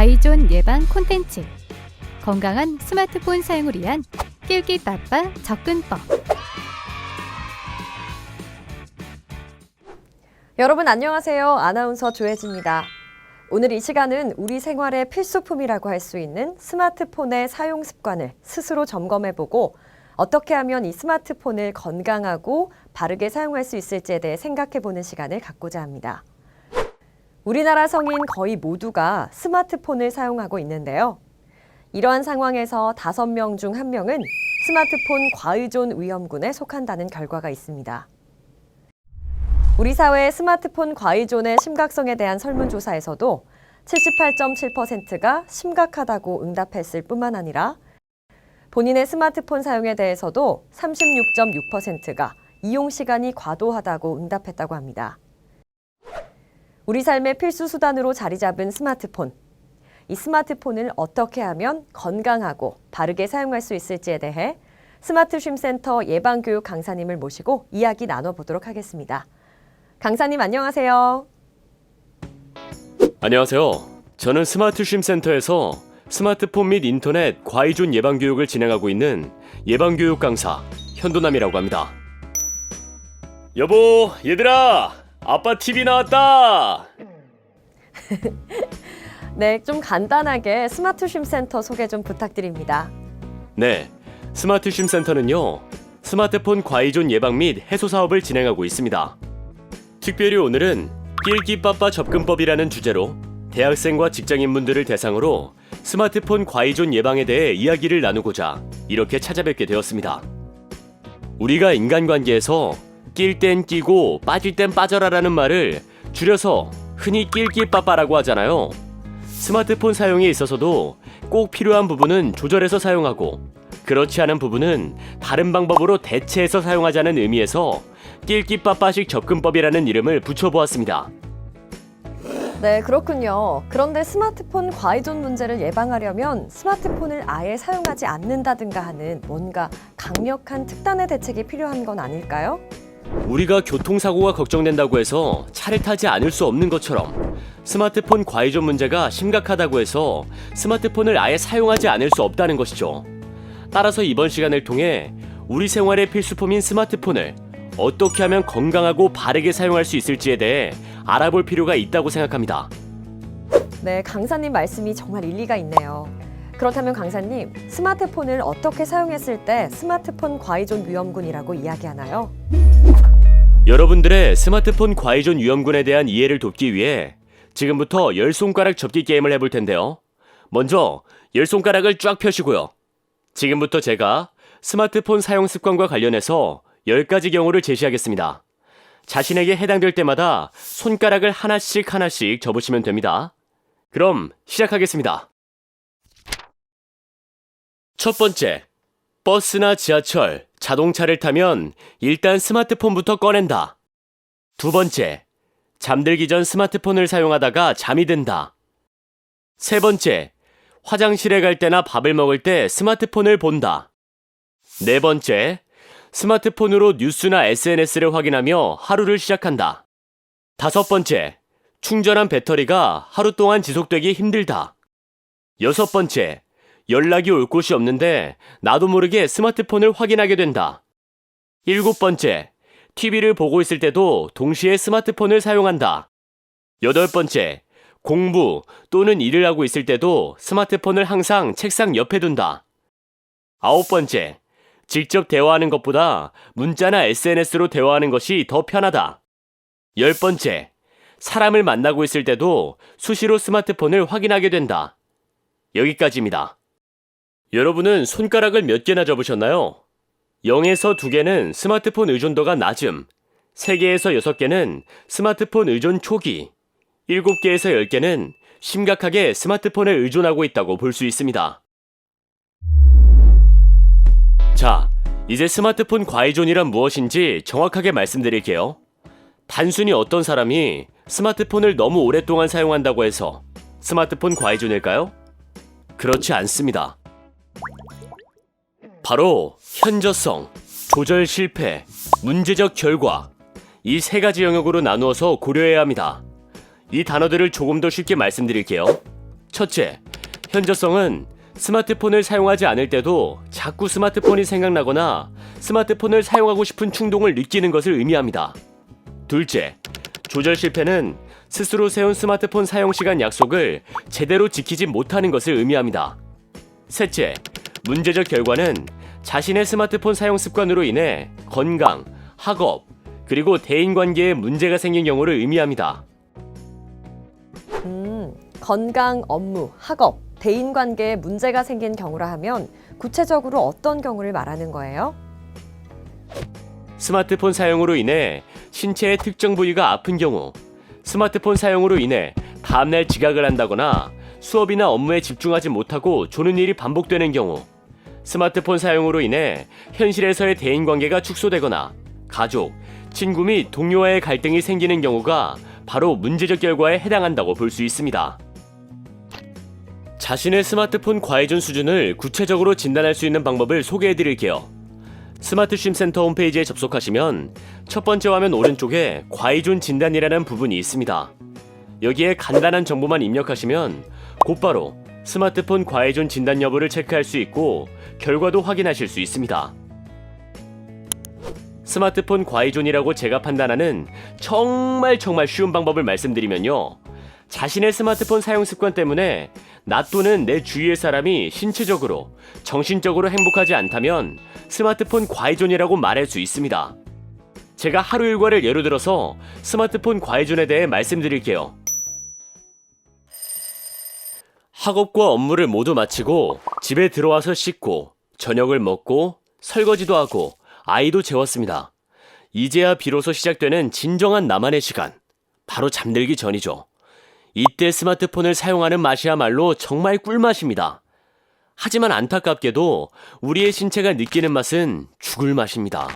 과이존 예방 콘텐츠 건강한 스마트폰 사용을 위한 낄끼빠빠 접근법 여러분 안녕하세요. 아나운서 조혜지입니다. 오늘 이 시간은 우리 생활의 필수품이라고 할 수 있는 스마트폰의 사용 습관을 스스로 점검해보고 어떻게 하면 이 스마트폰을 건강하고 바르게 사용할 수 있을지에 대해 생각해보는 시간을 갖고자 합니다. 우리나라 성인 거의 모두가 스마트폰을 사용하고 있는데요. 이러한 상황에서 다섯 명 중 한 명은 스마트폰 과의존 위험군에 속한다는 결과가 있습니다. 우리 사회의 스마트폰 과의존의 심각성에 대한 설문조사에서도 78.7%가 심각하다고 응답했을 뿐만 아니라 본인의 스마트폰 사용에 대해서도 36.6%가 이용 시간이 과도하다고 응답했다고 합니다. 우리 삶의 필수 수단으로 자리 잡은 스마트폰. 이 스마트폰을 어떻게 하면 건강하고 바르게 사용할 수 있을지에 대해 스마트 쉼센터 예방교육 강사님을 모시고 이야기 나눠보도록 하겠습니다. 강사님 안녕하세요. 안녕하세요. 저는 스마트 쉼 센터에서 스마트폰 및 인터넷 과의존 예방 교육을 진행하고 있는 예방 교육 강사 현도남이라고 합니다. 여보, 얘들아, 아빠 TV 나왔다. 네, 좀 간단하게 스마트 쉼센터 소개 좀 부탁드립니다. 네, 스마트 쉼 센터는요 스마트폰 과의존 예방 및 해소 사업을 진행하고 있습니다. 특별히 오늘은 낄끼빠빠 접근법이라는 주제로 대학생과 직장인분들을 대상으로 스마트폰 과의존 예방에 대해 이야기를 나누고자 이렇게 찾아뵙게 되었습니다. 우리가 인간관계에서 낄 땐 끼고 빠질 땐 빠져라라는 말을 줄여서 흔히 낄끼빠빠라고 하잖아요. 스마트폰 사용에 있어서도 꼭 필요한 부분은 조절해서 사용하고 그렇지 않은 부분은 다른 방법으로 대체해서 사용하자는 의미에서 낄끼빠빠식 접근법이라는 이름을 붙여보았습니다. 네, 그렇군요. 그런데 스마트폰 과의존 문제를 예방하려면 스마트폰을 아예 사용하지 않는다든가 하는 뭔가 강력한 특단의 대책이 필요한 건 아닐까요? 우리가 교통사고가 걱정된다고 해서 차를 타지 않을 수 없는 것처럼 스마트폰 과의존 문제가 심각하다고 해서 스마트폰을 아예 사용하지 않을 수 없다는 것이죠. 따라서 이번 시간을 통해 우리 생활의 필수품인 스마트폰을 어떻게 하면 건강하고 바르게 사용할 수 있을지에 대해 알아볼 필요가 있다고 생각합니다. 네, 강사님 말씀이 정말 일리가 있네요. 그렇다면 강사님, 스마트폰을 어떻게 사용했을 때 스마트폰 과의존 위험군이라고 이야기하나요? 여러분들의 스마트폰 과의존 위험군에 대한 이해를 돕기 위해 지금부터 열 손가락 접기 게임을 해볼 텐데요. 먼저 열 손가락을 쫙 펴시고요. 지금부터 제가 스마트폰 사용 습관과 관련해서 10가지 경우를 제시하겠습니다. 자신에게 해당될 때마다 손가락을 하나씩 하나씩 접으시면 됩니다. 그럼 시작하겠습니다. 첫 번째, 버스나 지하철, 자동차를 타면 일단 스마트폰부터 꺼낸다. 두 번째, 잠들기 전 스마트폰을 사용하다가 잠이 든다. 세 번째, 화장실에 갈 때나 밥을 먹을 때 스마트폰을 본다. 네 번째, 스마트폰으로 뉴스나 SNS를 확인하며 하루를 시작한다. 다섯 번째, 충전한 배터리가 하루 동안 지속되기 힘들다. 여섯 번째, 연락이 올 곳이 없는데 나도 모르게 스마트폰을 확인하게 된다. 일곱 번째, TV를 보고 있을 때도 동시에 스마트폰을 사용한다. 여덟 번째, 공부 또는 일을 하고 있을 때도 스마트폰을 항상 책상 옆에 둔다. 아홉 번째, 직접 대화하는 것보다 문자나 SNS로 대화하는 것이 더 편하다. 열 번째, 사람을 만나고 있을 때도 수시로 스마트폰을 확인하게 된다. 여기까지입니다. 여러분은 손가락을 몇 개나 접으셨나요? 0에서 2개는 스마트폰 의존도가 낮음, 3개에서 6개는 스마트폰 의존 초기, 7개에서 10개는 심각하게 스마트폰에 의존하고 있다고 볼 수 있습니다. 자, 이제 스마트폰 과의존이란 무엇인지 정확하게 말씀드릴게요. 단순히 어떤 사람이 스마트폰을 너무 오랫동안 사용한다고 해서 스마트폰 과의존일까요? 그렇지 않습니다. 바로 현저성, 조절 실패, 문제적 결과 이 세 가지 영역으로 나누어서 고려해야 합니다. 이 단어들을 조금 더 쉽게 말씀드릴게요. 첫째, 현저성은 스마트폰을 사용하지 않을 때도 자꾸 스마트폰이 생각나거나 스마트폰을 사용하고 싶은 충동을 느끼는 것을 의미합니다. 둘째, 조절 실패는 스스로 세운 스마트폰 사용 시간 약속을 제대로 지키지 못하는 것을 의미합니다. 셋째, 문제적 결과는 자신의 스마트폰 사용 습관으로 인해 건강, 학업, 그리고 대인 관계에 문제가 생긴 경우를 의미합니다. 음, 건강, 업무, 학업, 대인 관계에 문제가 생긴 경우라 하면 구체적으로 어떤 경우를 말하는 거예요? 스마트폰 사용으로 인해 신체의 특정 부위가 아픈 경우, 스마트폰 사용으로 인해 다음날 지각을 한다거나 수업이나 업무에 집중하지 못하고 조는 일이 반복되는 경우, 스마트폰 사용으로 인해 현실에서의 대인 관계가 축소되거나 가족, 친구 및 동료와의 갈등이 생기는 경우가 바로 문제적 결과에 해당한다고 볼 수 있습니다. 자신의 스마트폰 과의존 수준을 구체적으로 진단할 수 있는 방법을 소개해 드릴게요. 스마트 쉼 센터 홈페이지에 접속하시면 첫 번째 화면 오른쪽에 과의존 진단이라는 부분이 있습니다. 여기에 간단한 정보만 입력하시면 곧바로 스마트폰 과의존 진단 여부를 체크할 수 있고 결과도 확인하실 수 있습니다. 스마트폰 과의존이라고 제가 판단하는 정말 정말 쉬운 방법을 말씀드리면요. 자신의 스마트폰 사용 습관 때문에 나 또는 내 주위의 사람이 신체적으로, 정신적으로 행복하지 않다면 스마트폰 과의존이라고 말할 수 있습니다. 제가 하루 일과를 예로 들어서 스마트폰 과의존에 대해 말씀드릴게요. 학업과 업무를 모두 마치고 집에 들어와서 씻고 저녁을 먹고 설거지도 하고 아이도 재웠습니다. 이제야 비로소 시작되는 진정한 나만의 시간. 바로 잠들기 전이죠. 이때 스마트폰을 사용하는 맛이야말로 정말 꿀맛입니다. 하지만 안타깝게도 우리의 신체가 느끼는 맛은 죽을 맛입니다.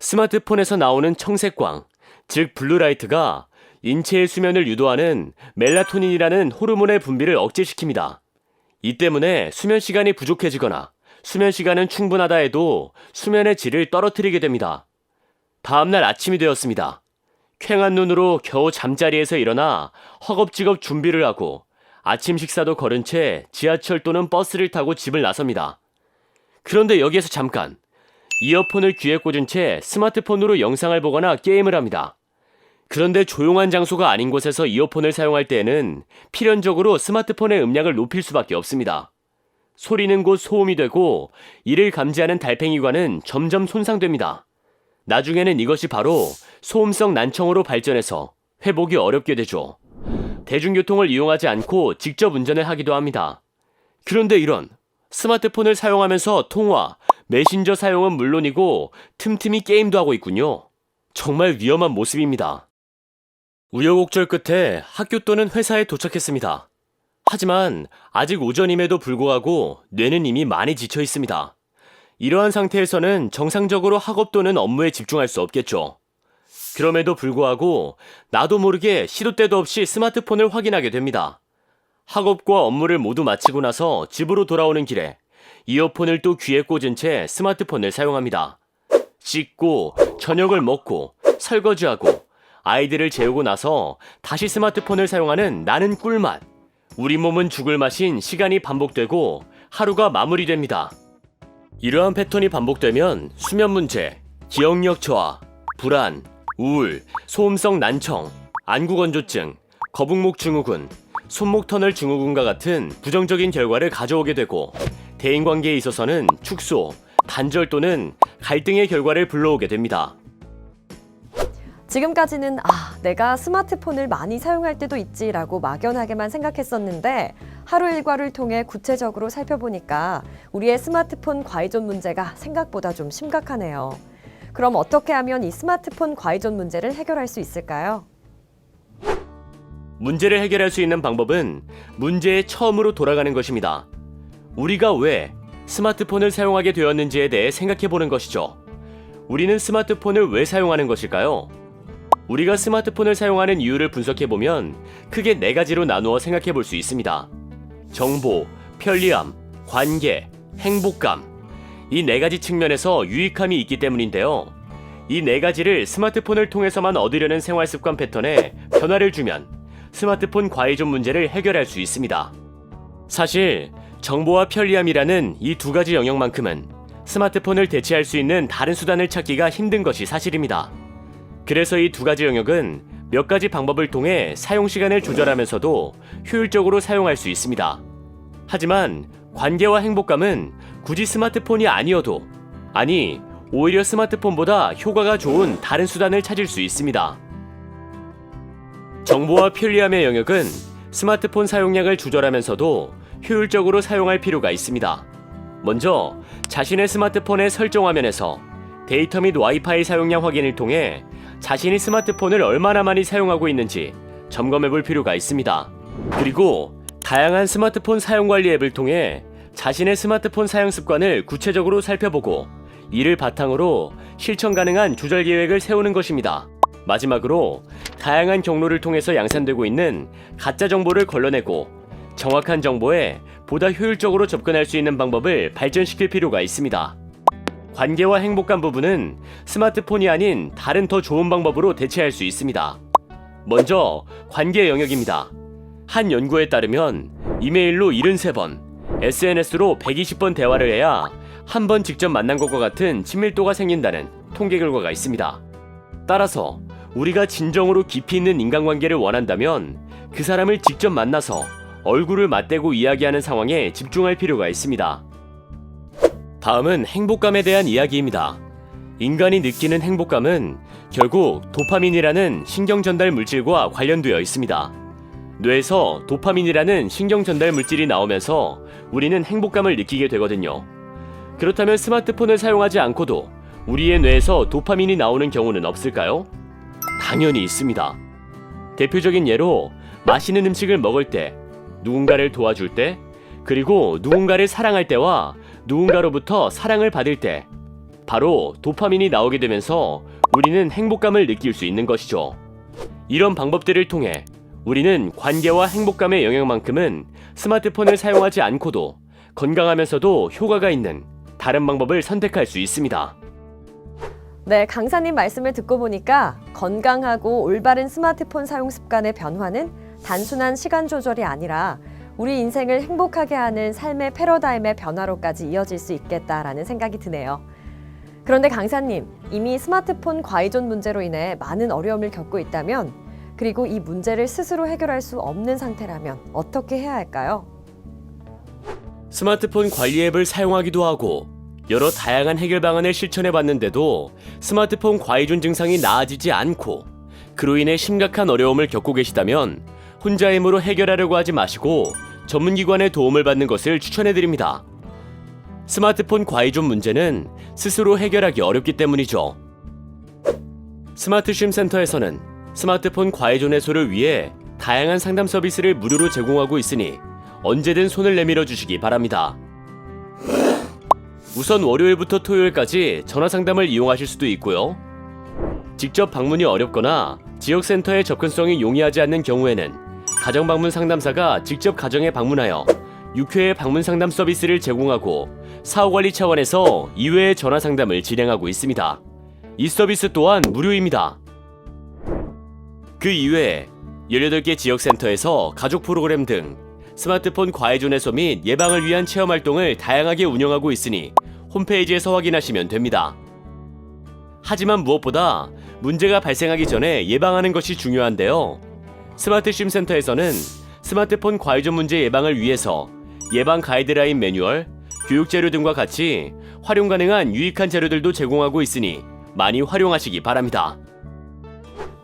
스마트폰에서 나오는 청색광, 즉 블루라이트가 인체의 수면을 유도하는 멜라토닌이라는 호르몬의 분비를 억제시킵니다. 이 때문에 수면 시간이 부족해지거나 수면 시간은 충분하다 해도 수면의 질을 떨어뜨리게 됩니다. 다음날 아침이 되었습니다. 쾌한 눈으로 겨우 잠자리에서 일어나 허겁지겁 준비를 하고 아침 식사도 거른 채 지하철 또는 버스를 타고 집을 나섭니다. 그런데 여기에서 잠깐 이어폰을 귀에 꽂은 채 스마트폰으로 영상을 보거나 게임을 합니다. 그런데 조용한 장소가 아닌 곳에서 이어폰을 사용할 때에는 필연적으로 스마트폰의 음량을 높일 수밖에 없습니다. 소리는 곧 소음이 되고 이를 감지하는 달팽이관은 점점 손상됩니다. 나중에는 이것이 바로 소음성 난청으로 발전해서 회복이 어렵게 되죠. 대중교통을 이용하지 않고 직접 운전을 하기도 합니다. 그런데 이런 스마트폰을 사용하면서 통화, 메신저 사용은 물론이고 틈틈이 게임도 하고 있군요. 정말 위험한 모습입니다. 우여곡절 끝에 학교 또는 회사에 도착했습니다. 하지만 아직 오전임에도 불구하고 뇌는 이미 많이 지쳐 있습니다. 이러한 상태에서는 정상적으로 학업 또는 업무에 집중할 수 없겠죠. 그럼에도 불구하고 나도 모르게 시도 때도 없이 스마트폰을 확인하게 됩니다. 학업과 업무를 모두 마치고 나서 집으로 돌아오는 길에 이어폰을 또 귀에 꽂은 채 스마트폰을 사용합니다. 씻고 저녁을 먹고 설거지하고 아이들을 재우고 나서 다시 스마트폰을 사용하는 나는 꿀맛. 우리 몸은 죽을 맛인 시간이 반복되고 하루가 마무리됩니다. 이러한 패턴이 반복되면 수면 문제, 기억력 저하, 불안, 우울, 소음성 난청, 안구건조증, 거북목 증후군, 손목 터널 증후군과 같은 부정적인 결과를 가져오게 되고 대인관계에 있어서는 축소, 단절 또는 갈등의 결과를 불러오게 됩니다. 지금까지는 아, 내가 스마트폰을 많이 사용할 때도 있지라고 막연하게만 생각했었는데 하루 일과를 통해 구체적으로 살펴보니까 우리의 스마트폰 과의존 문제가 생각보다 좀 심각하네요. 그럼 어떻게 하면 이 스마트폰 과의존 문제를 해결할 수 있을까요? 문제를 해결할 수 있는 방법은 문제의 처음으로 돌아가는 것입니다. 우리가 왜 스마트폰을 사용하게 되었는지에 대해 생각해 보는 것이죠. 우리는 스마트폰을 왜 사용하는 것일까요? 우리가 스마트폰을 사용하는 이유를 분석해 보면 크게 네 가지로 나누어 생각해 볼 수 있습니다. 정보, 편리함, 관계, 행복감. 이 네 가지 측면에서 유익함이 있기 때문인데요. 이 네 가지를 스마트폰을 통해서만 얻으려는 생활 습관 패턴에 변화를 주면 스마트폰 과의존 문제를 해결할 수 있습니다. 사실 정보와 편리함이라는 이 두 가지 영역만큼은 스마트폰을 대체할 수 있는 다른 수단을 찾기가 힘든 것이 사실입니다. 그래서 이 두 가지 영역은 몇 가지 방법을 통해 사용 시간을 조절하면서도 효율적으로 사용할 수 있습니다. 하지만 관계와 행복감은 굳이 스마트폰이 아니어도 아니 오히려 스마트폰보다 효과가 좋은 다른 수단을 찾을 수 있습니다. 정보와 편리함의 영역은 스마트폰 사용량을 조절하면서도 효율적으로 사용할 필요가 있습니다. 먼저 자신의 스마트폰의 설정 화면에서 데이터 및 와이파이 사용량 확인을 통해 자신이 스마트폰을 얼마나 많이 사용하고 있는지 점검해 볼 필요가 있습니다. 그리고 다양한 스마트폰 사용 관리 앱을 통해 자신의 스마트폰 사용 습관을 구체적으로 살펴보고 이를 바탕으로 실천 가능한 조절 계획을 세우는 것입니다. 마지막으로 다양한 경로를 통해서 양산되고 있는 가짜 정보를 걸러내고 정확한 정보에 보다 효율적으로 접근할 수 있는 방법을 발전시킬 필요가 있습니다. 관계와 행복감 부분은 스마트폰이 아닌 다른 더 좋은 방법으로 대체할 수 있습니다. 먼저 관계 영역입니다. 한 연구에 따르면 이메일로 73번, SNS로 120번 대화를 해야 한 번 직접 만난 것과 같은 친밀도가 생긴다는 통계 결과가 있습니다. 따라서 우리가 진정으로 깊이 있는 인간관계를 원한다면 그 사람을 직접 만나서 얼굴을 맞대고 이야기하는 상황에 집중할 필요가 있습니다. 다음은 행복감에 대한 이야기입니다. 인간이 느끼는 행복감은 결국 도파민이라는 신경 전달 물질과 관련되어 있습니다. 뇌에서 도파민이라는 신경 전달 물질이 나오면서 우리는 행복감을 느끼게 되거든요. 그렇다면 스마트폰을 사용하지 않고도 우리의 뇌에서 도파민이 나오는 경우는 없을까요? 당연히 있습니다. 대표적인 예로 맛있는 음식을 먹을 때, 누군가를 도와줄 때, 그리고 누군가를 사랑할 때와 누군가로부터 사랑을 받을 때, 바로 도파민이 나오게 되면서 우리는 행복감을 느낄 수 있는 것이죠. 이런 방법들을 통해 우리는 관계와 행복감의 영역만큼은 스마트폰을 사용하지 않고도 건강하면서도 효과가 있는 다른 방법을 선택할 수 있습니다. 네, 강사님 말씀을 듣고 보니까 건강하고 올바른 스마트폰 사용 습관의 변화는 단순한 시간 조절이 아니라 우리 인생을 행복하게 하는 삶의 패러다임의 변화로까지 이어질 수 있겠다라는 생각이 드네요. 그런데 강사님, 이미 스마트폰 과의존 문제로 인해 많은 어려움을 겪고 있다면, 그리고 이 문제를 스스로 해결할 수 없는 상태라면 어떻게 해야 할까요? 스마트폰 관리 앱을 사용하기도 하고 여러 다양한 해결 방안을 실천해 봤는데도 스마트폰 과의존 증상이 나아지지 않고 그로 인해 심각한 어려움을 겪고 계시다면 혼자 힘으로 해결하려고 하지 마시고 전문기관의 도움을 받는 것을 추천해 드립니다. 스마트폰 과의존 문제는 스스로 해결하기 어렵기 때문이죠. 스마트 쉼 센터에서는 스마트폰 과의존 해소를 위해 다양한 상담 서비스를 무료로 제공하고 있으니 언제든 손을 내밀어 주시기 바랍니다. 우선 월요일부터 토요일까지 전화 상담을 이용하실 수도 있고요. 직접 방문이 어렵거나 지역 센터의 접근성이 용이하지 않는 경우에는 가정 방문 상담사가 직접 가정에 방문하여 6회의 방문 상담 서비스를 제공하고 사후 관리 차원에서 2회의 전화 상담을 진행하고 있습니다. 이 서비스 또한 무료입니다. 그 이외에 18개 지역 센터에서 가족 프로그램 등 스마트폰 과외존 해소 및 예방을 위한 체험 활동을 다양하게 운영하고 있으니 홈페이지에서 확인하시면 됩니다. 하지만 무엇보다 문제가 발생하기 전에 예방하는 것이 중요한데요. 스마트 쉼 센터에서는 스마트폰 과외존 문제 예방을 위해서 예방 가이드라인 매뉴얼, 교육 자료 등과 같이 활용 가능한 유익한 자료들도 제공하고 있으니 많이 활용하시기 바랍니다.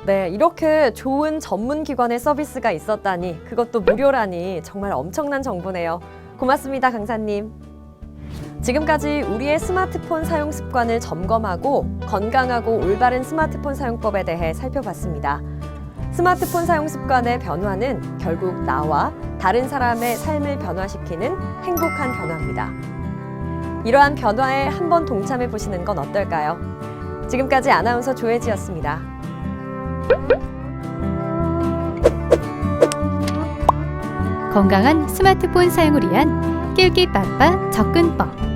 네, 이렇게 좋은 전문 기관의 서비스가 있었다니, 그것도 무료라니 정말 엄청난 정보네요. 고맙습니다, 강사님. 지금까지 우리의 스마트폰 사용 습관을 점검하고 건강하고 올바른 스마트폰 사용법에 대해 살펴봤습니다. 스마트폰 사용 습관의 변화는 결국 나와 다른 사람의 삶을 변화시키는 행복한 변화입니다. 이러한 변화에 한번 동참해 보시는 건 어떨까요? 지금까지 아나운서 조혜지였습니다. 건강한 스마트폰 사용을 위한 낄끼빠빠 접근법.